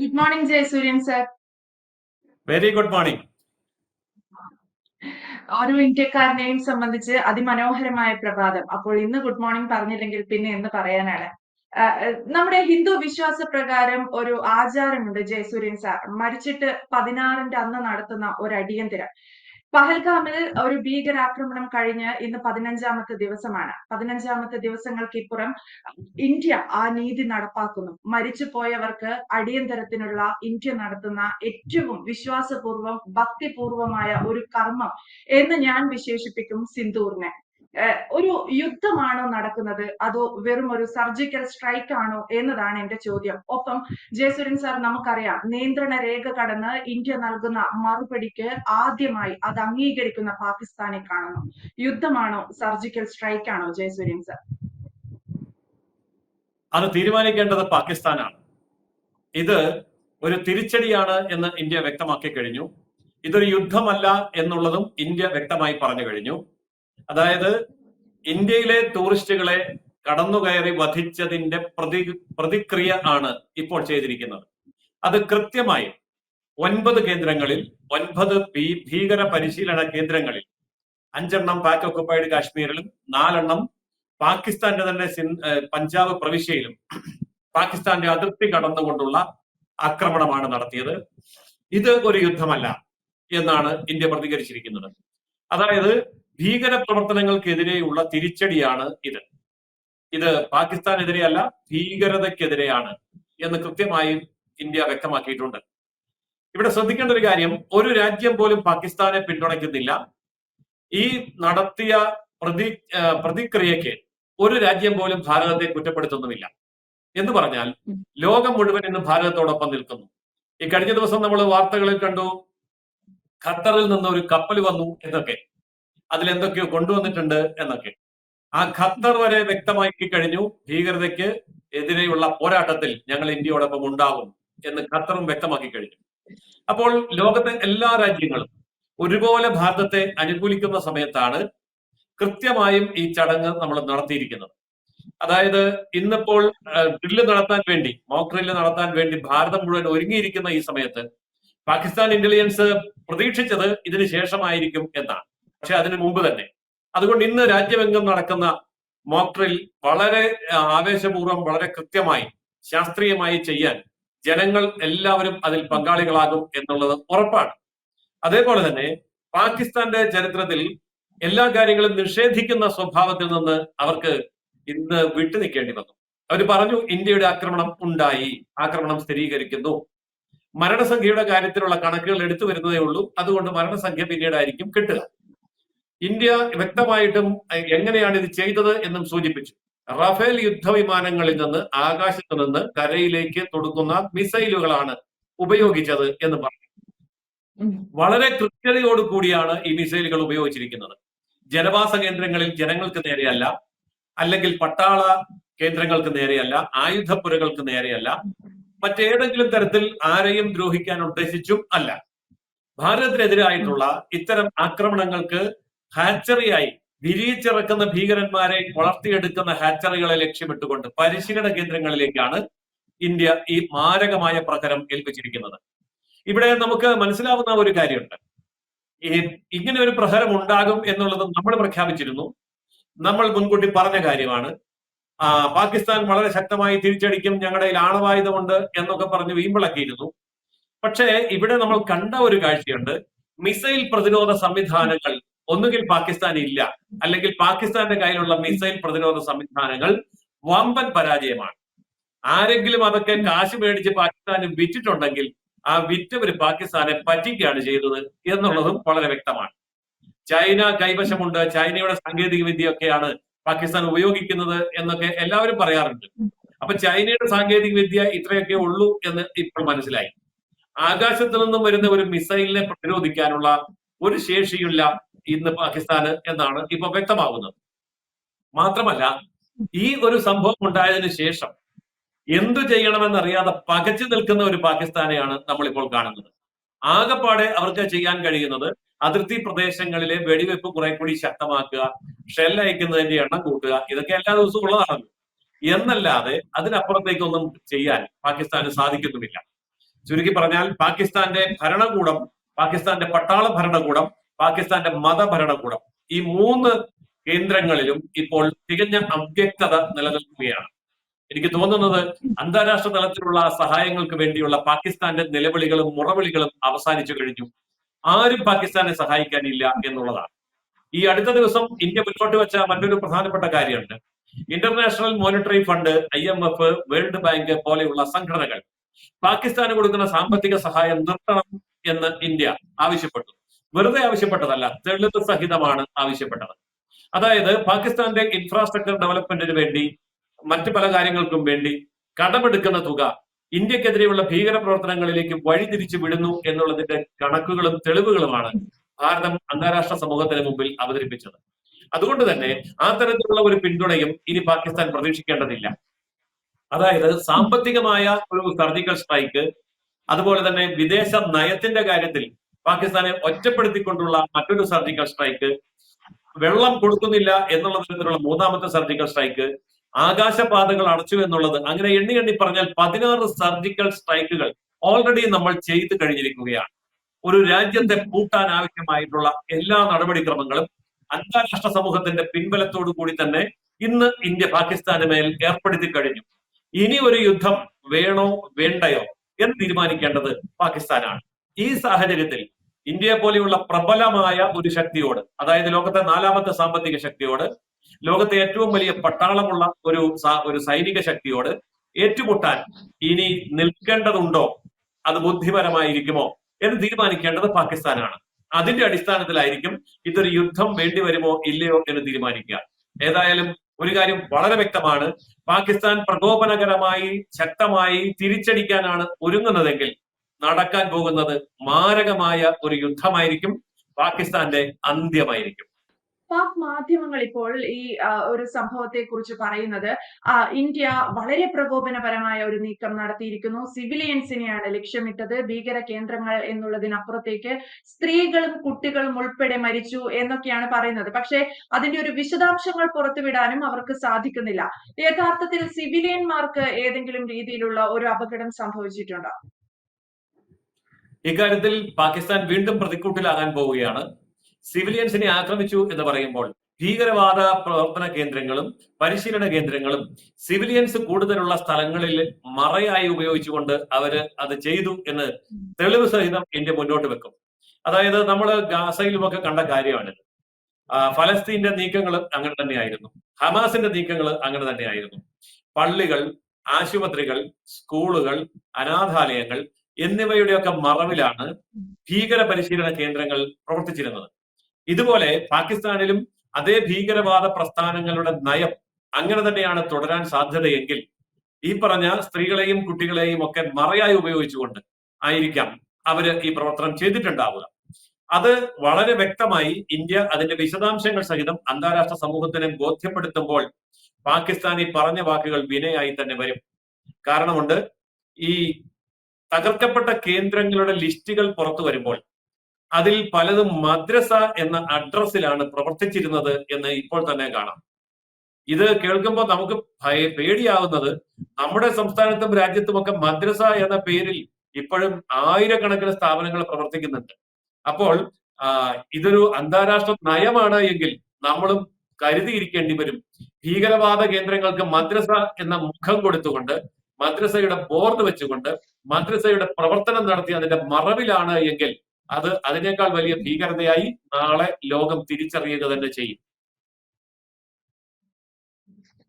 Good morning Jayasuryan sir very good morning ഓരോ ഇന്ത്യക്കാരനെയും സംബന്ധിച്ച് അതിമനോഹരമായ പ്രഭാതം. അപ്പോൾ ഇന്ന് ഗുഡ് മോർണിംഗ് പറഞ്ഞില്ലെങ്കിൽ പിന്നെ എന്ന് പറയാനാണ്? നമ്മുടെ ഹിന്ദു വിശ്വാസ പ്രകാരം ഒരു ആചാരമുണ്ട് ജയസൂര്യൻ സാർ. മരിച്ചിട്ട് പതിനാറിന്റെ അന്ന് നടത്തുന്ന ഒരു അടിയന്തരം. പഹൽഗാമിൽ ഒരു ഭീകരാക്രമണം കഴിഞ്ഞ് ഇന്ന് പതിനഞ്ചാമത്തെ ദിവസമാണ്. പതിനഞ്ചാമത്തെ ദിവസങ്ങൾക്ക് ഇപ്പുറം ഇന്ത്യ ആ നീതി നടപ്പാക്കുന്നു. മരിച്ചു പോയവർക്ക് അടിയന്തരത്തിനുള്ള ഇന്ത്യ നടത്തുന്ന ഏറ്റവും വിശ്വാസപൂർവം ഭക്തിപൂർവമായ ഒരു കർമ്മം എന്ന് ഞാൻ വിശേഷിപ്പിക്കും സിന്ദൂറിനെ. ഒരു യുദ്ധമാണോ നടക്കുന്നത്? അതോ വെറും ഒരു സർജിക്കൽ സ്ട്രൈക്ക് ആണോ എന്നതാണ് എന്റെ ചോദ്യം. ഒപ്പം ജയസുരൻ സാർ നമുക്കറിയാം നിയന്ത്രണ രേഖ കടന്ന് ഇന്ത്യ നൽകുന്ന മറുപടിക്ക് ആദ്യമായി അത് അംഗീകരിക്കുന്ന പാകിസ്ഥാനെ കാണുന്നു. യുദ്ധമാണോ സർജിക്കൽ സ്ട്രൈക്ക് ആണോ ജയസൂര്യൻ സാർ അത് തീരുമാനിക്കേണ്ടത് പാകിസ്ഥാനാണ്. ഇത് ഒരു തിരിച്ചടിയാണ് എന്ന് ഇന്ത്യ വ്യക്തമാക്കി കഴിഞ്ഞു. ഇതൊരു യുദ്ധമല്ല എന്നുള്ളതും ഇന്ത്യ വ്യക്തമായി പറഞ്ഞു കഴിഞ്ഞു. അതായത് ഇന്ത്യയിലെ ടൂറിസ്റ്റുകളെ കടന്നുകയറി വധിച്ചതിന്റെ പ്രതി പ്രതിക്രിയ ആണ് ഇപ്പോൾ ചെയ്തിരിക്കുന്നത്. അത് കൃത്യമായി ഒൻപത് കേന്ദ്രങ്ങളിൽ ഒൻപത് ഭീകര പരിശീലന കേന്ദ്രങ്ങളിൽ അഞ്ചെണ്ണം പാക് ഒക്കുപ്പൈഡ് കാശ്മീരിലും നാലെണ്ണം പാകിസ്ഥാന്റെ തന്നെ പഞ്ചാബ് പ്രവിശ്യയിലും പാകിസ്ഥാന്റെ അതിർത്തി കടന്നുകൊണ്ടുള്ള ആക്രമണമാണ് നടത്തിയത്. ഇത് ഒരു യുദ്ധമല്ല എന്നാണ് ഇന്ത്യ പ്രതികരിച്ചിരിക്കുന്നത്. അതായത് ഭീകര പ്രവർത്തനങ്ങൾക്കെതിരെയുള്ള തിരിച്ചടിയാണ് ഇത്. ഇത് പാകിസ്ഥാനെതിരെയല്ല ഭീകരതയ്ക്കെതിരെയാണ് എന്ന് കൃത്യമായും ഇന്ത്യ വ്യക്തമാക്കിയിട്ടുണ്ട്. ഇവിടെ ശ്രദ്ധിക്കേണ്ട ഒരു കാര്യം ഒരു രാജ്യം പോലും പാകിസ്ഥാനെ പിന്തുണയ്ക്കുന്നില്ല. ഈ നടത്തിയ പ്രതി പ്രതിക്രിയക്ക് പ്രതിക്രിയയ്ക്ക് ഒരു രാജ്യം പോലും ഭാരതത്തെ കുറ്റപ്പെടുത്തുന്നുമില്ല. എന്ന് പറഞ്ഞാൽ ലോകം മുഴുവൻ ഇന്ന് ഭാരതത്തോടൊപ്പം നിൽക്കുന്നു. ഈ കഴിഞ്ഞ ദിവസം നമ്മൾ വാർത്തകളിൽ കണ്ടു ഖത്തറിൽ നിന്ന് ഒരു കപ്പൽ വന്നു എന്നൊക്കെ. അതിലെന്തൊക്കെയോ കൊണ്ടുവന്നിട്ടുണ്ട് എന്നൊക്കെ. ആ ഖത്തർ വരെ വ്യക്തമാക്കി കഴിഞ്ഞു. ഭീകരതയ്ക്ക് എതിരെയുള്ള പോരാട്ടത്തിൽ ഞങ്ങൾ ഇന്ത്യയോടൊപ്പം ഉണ്ടാകും എന്ന് ഖത്തറും വ്യക്തമാക്കി കഴിഞ്ഞു. അപ്പോൾ ലോകത്തെ എല്ലാ രാജ്യങ്ങളും ഒരുപോലെ ഭാരതത്തെ അനുകൂലിക്കുന്ന സമയത്താണ് കൃത്യമായും ഈ ചടങ്ങ് നമ്മൾ നടത്തിയിരിക്കുന്നത്. അതായത് ഇന്നിപ്പോൾ ഡ്രില്ല് നടത്താൻ വേണ്ടി മോക്ക് ഡ്രില്ല് നടത്താൻ വേണ്ടി ഭാരതം മുഴുവൻ ഒരുങ്ങിയിരിക്കുന്ന ഈ സമയത്ത് പാകിസ്ഥാൻ ഇന്റലിജൻസ് പ്രതീക്ഷിച്ചത് ഇതിന് ശേഷമായിരിക്കും എന്നാണ്. പക്ഷെ അതിനു മുമ്പ് തന്നെ. അതുകൊണ്ട് ഇന്ന് രാജ്യമെങ്ങും നടക്കുന്ന മോക്ട്രിൽ വളരെ ആവേശപൂർവം വളരെ കൃത്യമായി ശാസ്ത്രീയമായി ചെയ്യാൻ ജനങ്ങൾ എല്ലാവരും അതിൽ പങ്കാളികളാകും എന്നുള്ളത് ഉറപ്പാണ്. അതേപോലെ തന്നെ പാകിസ്ഥാന്റെ ചരിത്രത്തിൽ എല്ലാ കാര്യങ്ങളും നിഷേധിക്കുന്ന സ്വഭാവത്തിൽ നിന്ന് അവർക്ക് ഇന്ന് വിട്ടു നിൽക്കേണ്ടി വന്നു. അവർ പറഞ്ഞു ഇന്ത്യയുടെ ആക്രമണം ഉണ്ടായി. ആക്രമണം സ്ഥിരീകരിക്കുന്നു. മരണസംഖ്യയുടെ കാര്യത്തിലുള്ള കണക്കുകൾ എടുത്തു വരുന്നതേ ഉള്ളൂ. അതുകൊണ്ട് മരണസംഖ്യ പിന്നീടായിരിക്കും കിട്ടുക. ഇന്ത്യ വ്യക്തമായിട്ടും എങ്ങനെയാണ് ഇത് ചെയ്തത് എന്നും സൂചിപ്പിച്ചു. റഫേൽ യുദ്ധവിമാനങ്ങളിൽ നിന്ന് ആകാശത്ത് നിന്ന് കരയിലേക്ക് തൊടുക്കുന്ന മിസൈലുകളാണ് ഉപയോഗിച്ചത് എന്ന് പറഞ്ഞു. വളരെ കൃത്യതയോട് കൂടിയാണ് ഈ മിസൈലുകൾ ഉപയോഗിച്ചിരിക്കുന്നത്. ജനവാസ കേന്ദ്രങ്ങളിൽ ജനങ്ങൾക്ക് നേരെയല്ല അല്ലെങ്കിൽ പട്ടാള കേന്ദ്രങ്ങൾക്ക് നേരെയല്ല ആയുധപ്പുരകൾക്ക് നേരെയല്ല മറ്റേതെങ്കിലും തരത്തിൽ ആരെയും ദ്രോഹിക്കാൻ ഉദ്ദേശിച്ചും അല്ല. ഭാരതത്തിനെതിരായിട്ടുള്ള ഇത്തരം ആക്രമണങ്ങൾക്ക് ഹാച്ചറിയായി വിരിയിച്ചിറക്കുന്ന ഭീകരന്മാരെ വളർത്തിയെടുക്കുന്ന ഹാച്ചറികളെ ലക്ഷ്യമിട്ടുകൊണ്ട് പരിശീലന കേന്ദ്രങ്ങളിലേക്കാണ് ഇന്ത്യ ഈ മാരകമായ പ്രഹരം ഏൽപ്പിച്ചിരിക്കുന്നത്. ഇവിടെ നമുക്ക് മനസ്സിലാവുന്ന ഒരു കാര്യമുണ്ട്. ഇങ്ങനെ ഒരു പ്രഹരം ഉണ്ടാകും എന്നുള്ളത് നമ്മൾ പ്രഖ്യാപിച്ചിരുന്നു. നമ്മൾ മുൻകൂട്ടി പറഞ്ഞ കാര്യമാണ്. പാകിസ്ഥാൻ വളരെ ശക്തമായി തിരിച്ചടിക്കും ഞങ്ങളുടെ ആണവായുധമുണ്ട് എന്നൊക്കെ പറഞ്ഞ് വീമ്പിളക്കിയിരുന്നു. പക്ഷേ ഇവിടെ നമ്മൾ കണ്ട ഒരു കാഴ്ചയുണ്ട്. മിസൈൽ പ്രതിരോധ സംവിധാനങ്ങൾ ഒന്നുകിൽ പാകിസ്ഥാൻ ഇല്ല അല്ലെങ്കിൽ പാകിസ്ഥാന്റെ കയ്യിലുള്ള മിസൈൽ പ്രതിരോധ സംവിധാനങ്ങൾ വമ്പൻ പരാജയമാണ്. ആരെങ്കിലും അതൊക്കെ കാശ് മേടിച്ച് പാകിസ്ഥാന് വിറ്റിട്ടുണ്ടെങ്കിൽ ആ വിറ്റവർ പാകിസ്ഥാനെ പറ്റിക്കുകയാണ് ചെയ്തത് എന്നുള്ളതും വളരെ വ്യക്തമാണ്. ചൈന കൈവശമുണ്ട് ചൈനയുടെ സാങ്കേതിക വിദ്യയൊക്കെയാണ് പാകിസ്ഥാൻ ഉപയോഗിക്കുന്നത് എന്നൊക്കെ എല്ലാവരും പറയാറുണ്ട്. അപ്പൊ ചൈനയുടെ സാങ്കേതിക വിദ്യ ഇത്രയൊക്കെ ഉള്ളൂ എന്ന് ഇപ്പോൾ മനസ്സിലായി. ആകാശത്തു നിന്നും വരുന്ന ഒരു മിസൈലിനെ പ്രതിരോധിക്കാനുള്ള ഒരു ശേഷിയില്ല ഇന്ന് പാകിസ്ഥാന് എന്നാണ് ഇപ്പൊ വ്യക്തമാകുന്നത്. മാത്രമല്ല ഈ ഒരു സംഭവം ഉണ്ടായതിനു ശേഷം എന്തു ചെയ്യണമെന്നറിയാതെ പകച്ചു നിൽക്കുന്ന ഒരു പാകിസ്ഥാനെയാണ് നമ്മളിപ്പോൾ കാണുന്നത്. ആകെപ്പാടെ അവർക്ക് ചെയ്യാൻ കഴിയുന്നത് അതിർത്തി പ്രദേശങ്ങളിലെ വെടിവെപ്പ് കുറെ കൂടി ശക്തമാക്കുക ഷെൽ അയക്കുന്നതിന്റെ എണ്ണം കൂട്ടുക ഇതൊക്കെ എല്ലാ ദിവസവും ഉള്ളതാണല്ലോ. എന്നല്ലാതെ അതിനപ്പുറത്തേക്കൊന്നും ചെയ്യാൻ പാകിസ്ഥാന് സാധിക്കുന്നുമില്ല. ചുരുക്കി പറഞ്ഞാൽ പാകിസ്ഥാന്റെ ഭരണകൂടം പാകിസ്ഥാന്റെ പട്ടാള ഭരണകൂടം പാകിസ്ഥാന്റെ മതഭരണകൂടം. ഈ മൂന്ന് കേന്ദ്രങ്ങളിലും ഇപ്പോൾ തികഞ്ഞ അവ്യക്തത നിലനിൽക്കുകയാണ്. എനിക്ക് തോന്നുന്നത് അന്താരാഷ്ട്ര തലത്തിലുള്ള സഹായങ്ങൾക്ക് വേണ്ടിയുള്ള പാകിസ്ഥാന്റെ നിലവിളികളും മുറവിളികളും അവസാനിച്ചു കഴിഞ്ഞു. ആരും പാകിസ്ഥാനെ സഹായിക്കാനില്ല എന്നുള്ളതാണ്. ഈ അടുത്ത ദിവസം ഇന്ത്യ മുന്നോട്ട് വെച്ച മറ്റൊരു പ്രധാനപ്പെട്ട കാര്യമുണ്ട്. International Monetary Fund I M F World Bank പോലെയുള്ള സംഘടനകൾ പാകിസ്ഥാന് കൊടുക്കുന്ന സാമ്പത്തിക സഹായം നിർത്തണം എന്ന് ഇന്ത്യ ആവശ്യപ്പെട്ടു. വെറുതെ ആവശ്യപ്പെട്ടതല്ല തെളിവ് സഹിതമാണ് ആവശ്യപ്പെട്ടത്. അതായത് പാകിസ്ഥാന്റെ ഇൻഫ്രാസ്ട്രക്ചർ ഡെവലപ്മെന്റിന് വേണ്ടി മറ്റു പല കാര്യങ്ങൾക്കും വേണ്ടി കടമെടുക്കുന്ന തുക ഇന്ത്യക്കെതിരെയുള്ള ഭീകര പ്രവർത്തനങ്ങളിലേക്ക് വഴിതിരിച്ചു വിടുന്നു എന്നുള്ളതിന്റെ കണക്കുകളും തെളിവുകളുമാണ് ഭാരതം അന്താരാഷ്ട്ര സമൂഹത്തിന് മുമ്പിൽ അവതരിപ്പിച്ചത്. അതുകൊണ്ട് തന്നെ ആ തരത്തിലുള്ള ഒരു പിന്തുണയും ഇനി പാകിസ്ഥാൻ പ്രതീക്ഷിക്കേണ്ടതില്ല. അതായത് സാമ്പത്തികമായ ഒരു സർജിക്കൽ സ്ട്രൈക്ക് അതുപോലെ തന്നെ വിദേശ നയത്തിന്റെ കാര്യത്തിൽ പാകിസ്ഥാനെ ഒറ്റപ്പെടുത്തിക്കൊണ്ടുള്ള മറ്റൊരു സർജിക്കൽ സ്ട്രൈക്ക് വെള്ളം കൊടുക്കുന്നില്ല എന്നുള്ള തരത്തിലുള്ള മൂന്നാമത്തെ സർജിക്കൽ സ്ട്രൈക്ക് ആകാശപാതകൾ അടച്ചു എന്നുള്ളത്. അങ്ങനെ എണ്ണി എണ്ണി പറഞ്ഞാൽ പതിനാറ് സർജിക്കൽ സ്ട്രൈക്കുകൾ ഓൾറെഡി നമ്മൾ ചെയ്തു കഴിഞ്ഞിരിക്കുകയാണ്. ഒരു രാജ്യത്തെ പൂട്ടാൻ ആവശ്യമായിട്ടുള്ള എല്ലാ നടപടിക്രമങ്ങളും അന്താരാഷ്ട്ര സമൂഹത്തിന്റെ പിൻബലത്തോടു കൂടി തന്നെ ഇന്ന് ഇന്ത്യ പാകിസ്ഥാന് മേൽ ഏർപ്പെടുത്തി കഴിഞ്ഞു. ഇനി ഒരു യുദ്ധം വേണോ വേണ്ടയോ എന്ന് തീരുമാനിക്കേണ്ടത് പാകിസ്ഥാനാണ്. ഈ സാഹചര്യത്തിൽ ഇന്ത്യയെ പോലെയുള്ള പ്രബലമായ ഒരു ശക്തിയോട് അതായത് ലോകത്തെ നാലാമത്തെ സാമ്പത്തിക ശക്തിയോട് ലോകത്തെ ഏറ്റവും വലിയ പട്ടാളമുള്ള ഒരു ഒരു സൈനിക ശക്തിയോട് ഏറ്റുമുട്ടാൻ ഇനി നിൽക്കേണ്ടതുണ്ടോ? അത് ബുദ്ധിപരമായിരിക്കുമോ എന്ന് തീരുമാനിക്കേണ്ടത് പാകിസ്ഥാനാണ്. അതിന്റെ അടിസ്ഥാനത്തിലായിരിക്കും ഇതൊരു യുദ്ധം വേണ്ടി വരുമോ ഇല്ലയോ എന്ന് തീരുമാനിക്കുക. ഏതായാലും ഒരു കാര്യം വളരെ വ്യക്തമാണ്. പാകിസ്ഥാൻ പ്രകോപനകരമായി ശക്തമായി തിരിച്ചടിക്കാനാണ് ഒരുങ്ങുന്നതെങ്കിൽ നടക്കാൻ പോകുന്നത് മാരകമായ ഒരു യുദ്ധമായിരിക്കും. പാകിസ്ഥാന്റെ അന്ത്യമായിരിക്കും. പാക് മാധ്യമങ്ങൾ ഇപ്പോൾ ഈ ഒരു സംഭവത്തെ കുറിച്ച് പറയുന്നത് ഇന്ത്യ വളരെ പ്രകോപനപരമായ ഒരു നീക്കം നടത്തിയിരിക്കുന്നു. സിവിലിയൻസിനെയാണ് ലക്ഷ്യമിട്ടത്. ഭീകര കേന്ദ്രങ്ങൾ എന്നുള്ളതിനപ്പുറത്തേക്ക് സ്ത്രീകളും കുട്ടികളും ഉൾപ്പെടെ മരിച്ചു എന്നൊക്കെയാണ് പറയുന്നത്. പക്ഷേ അതിന്റെ ഒരു വിശദാംശങ്ങൾ പുറത്തുവിടാനും അവർക്ക് സാധിക്കുന്നില്ല. യഥാർത്ഥത്തിൽ സിവിലിയന്മാർക്ക് ഏതെങ്കിലും രീതിയിലുള്ള ഒരു അപകടം സംഭവിച്ചിട്ടുണ്ടോ? ഇക്കാര്യത്തിൽ പാകിസ്ഥാൻ വീണ്ടും പ്രതിക്കൂട്ടിലാകാൻ പോവുകയാണ്. സിവിലിയൻസിനെ ആക്രമിച്ചു എന്ന് പറയുമ്പോൾ ഭീകരവാദ പ്രവർത്തന കേന്ദ്രങ്ങളും പരിശീലന കേന്ദ്രങ്ങളും സിവിലിയൻസ് കൂടുതലുള്ള സ്ഥലങ്ങളിൽ മറയായി ഉപയോഗിച്ചുകൊണ്ട് അവർ അത് ചെയ്തു എന്ന് തെളിവ് സഹിതം ഇന്ത്യ മുന്നോട്ട് വെക്കും. അതായത് നമ്മൾ ഗാസയിലുമൊക്കെ കണ്ട കാര്യമാണിത്. ഫലസ്തീന്റെ നീക്കങ്ങൾ അങ്ങനെ തന്നെയായിരുന്നു. ഹമാസിന്റെ നീക്കങ്ങൾ അങ്ങനെ തന്നെയായിരുന്നു. പള്ളികൾ ആശുപത്രികൾ സ്കൂളുകൾ അനാഥാലയങ്ങൾ എന്നിവയുടെയൊക്കെ മറവിലാണ് ഭീകര പരിശീലന കേന്ദ്രങ്ങൾ പ്രവർത്തിച്ചിരുന്നത്. ഇതുപോലെ പാകിസ്ഥാനിലും അതേ ഭീകരവാദ പ്രസ്ഥാനങ്ങളുടെ നയം അങ്ങനെ തന്നെയാണ് തുടരാൻ സാധ്യതയെങ്കിൽ ഈ പറഞ്ഞ സ്ത്രീകളെയും കുട്ടികളെയും ഒക്കെ മറയായി ഉപയോഗിച്ചുകൊണ്ട് ആയിരിക്കാം അവർ ഈ പ്രവർത്തനം ചെയ്തിട്ടുണ്ടാവുക. അത് വളരെ വ്യക്തമായി ഇന്ത്യ അതിന്റെ വിശദാംശങ്ങൾ സഹിതം അന്താരാഷ്ട്ര സമൂഹത്തിനെ ബോധ്യപ്പെടുത്തുമ്പോൾ പാകിസ്ഥാൻ ഈ പറഞ്ഞ വാക്കുകൾ വിനയായി തന്നെ വരും. കാരണമുണ്ട് ഈ തകർക്കപ്പെട്ട കേന്ദ്രങ്ങളുടെ ലിസ്റ്റുകൾ പുറത്തു വരുമ്പോൾ അതിൽ പലതും മദ്രസ എന്ന അഡ്രസ്സിലാണ് പ്രവർത്തിച്ചിരുന്നത് എന്ന് ഇപ്പോൾ തന്നെ കാണാം. ഇത് കേൾക്കുമ്പോൾ നമുക്ക് ഭയ- പേടിയാവുന്നത് നമ്മുടെ സംസ്ഥാനത്തും രാജ്യത്തുമൊക്കെ മദ്രസ എന്ന പേരിൽ ഇപ്പോഴും ആയിരക്കണക്കിന് സ്ഥാപനങ്ങൾ പ്രവർത്തിക്കുന്നുണ്ട്. അപ്പോൾ ഇതൊരു അന്താരാഷ്ട്ര നയമാണ് എങ്കിൽ നമ്മളും കരുതിയിരിക്കേണ്ടി വരും. ഭീകരവാദ കേന്ദ്രങ്ങൾക്ക് മദ്രസ എന്ന മുഖം കൊടുത്തുകൊണ്ട് മദ്രസയുടെ ബോർഡ് വെച്ചുകൊണ്ട് മദ്രസയുടെ പ്രവർത്തനം നടത്തി അതിന്റെ മറവിലാണ് എങ്കിൽ അത് അതിനേക്കാൾ വലിയ ഭീകരതയായി നാളെ ലോകം തിരിച്ചറിയുക തന്നെ ചെയ്യും.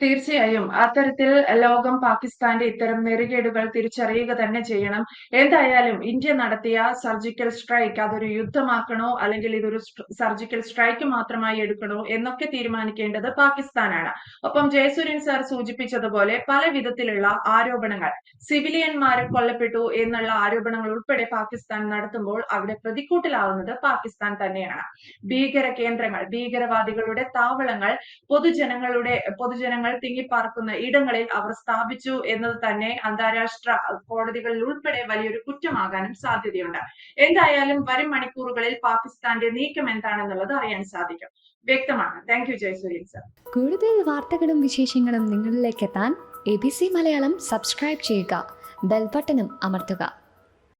തീർച്ചയായും. അത്തരത്തിൽ ലോകം പാകിസ്ഥാന്റെ ഇത്തരം നെറികേടുകൾ തിരിച്ചറിയുക തന്നെ ചെയ്യണം. എന്തായാലും ഇന്ത്യ നടത്തിയ സർജിക്കൽ സ്ട്രൈക്ക് അതൊരു യുദ്ധമാക്കണോ? അല്ലെങ്കിൽ ഇതൊരു സർജിക്കൽ സ്ട്രൈക്ക് മാത്രമായി എടുക്കണോ? എന്നൊക്കെ തീരുമാനിക്കേണ്ടത് പാകിസ്ഥാനാണ്. ഒപ്പം ജയസൂര്യൻ സാർ സൂചിപ്പിച്ചതുപോലെ പല വിധത്തിലുള്ള ആരോപണങ്ങൾ സിവിലിയന്മാരെ കൊല്ലപ്പെട്ടു എന്നുള്ള ആരോപണങ്ങൾ ഉൾപ്പെടെ പാകിസ്ഥാൻ നടത്തുമ്പോൾ അവിടെ പ്രതിക്കൂട്ടിലാവുന്നത് പാകിസ്ഥാൻ തന്നെയാണ്. ഭീകര കേന്ദ്രങ്ങൾ ഭീകരവാദികളുടെ താവളങ്ങൾ പൊതുജനങ്ങളുടെ പൊതുജനങ്ങൾ തിങ്ങിപ്പാർക്കുന്ന ഇടങ്ങളിൽ അവർ സ്ഥാപിച്ചു എന്നത് തന്നെ അന്താരാഷ്ട്ര കോടതികളിൽ ഉൾപ്പെടെ വലിയൊരു കുറ്റമാകാനും സാധ്യതയുണ്ട്. എന്തായാലും വരും മണിക്കൂറുകളിൽ പാകിസ്ഥാന്റെ നീക്കം എന്താണെന്നുള്ളത് അറിയാൻ സാധിക്കും. വ്യക്തമാണ്. Thank you Jayasuryan sir. കൂടുതൽ വാർത്തകളും വിശേഷങ്ങളും നിങ്ങളിലേക്ക് എത്താൻ A B C Malayalam subscribe ചെയ്യുക. ബെൽബട്ടനും അമർത്തുക.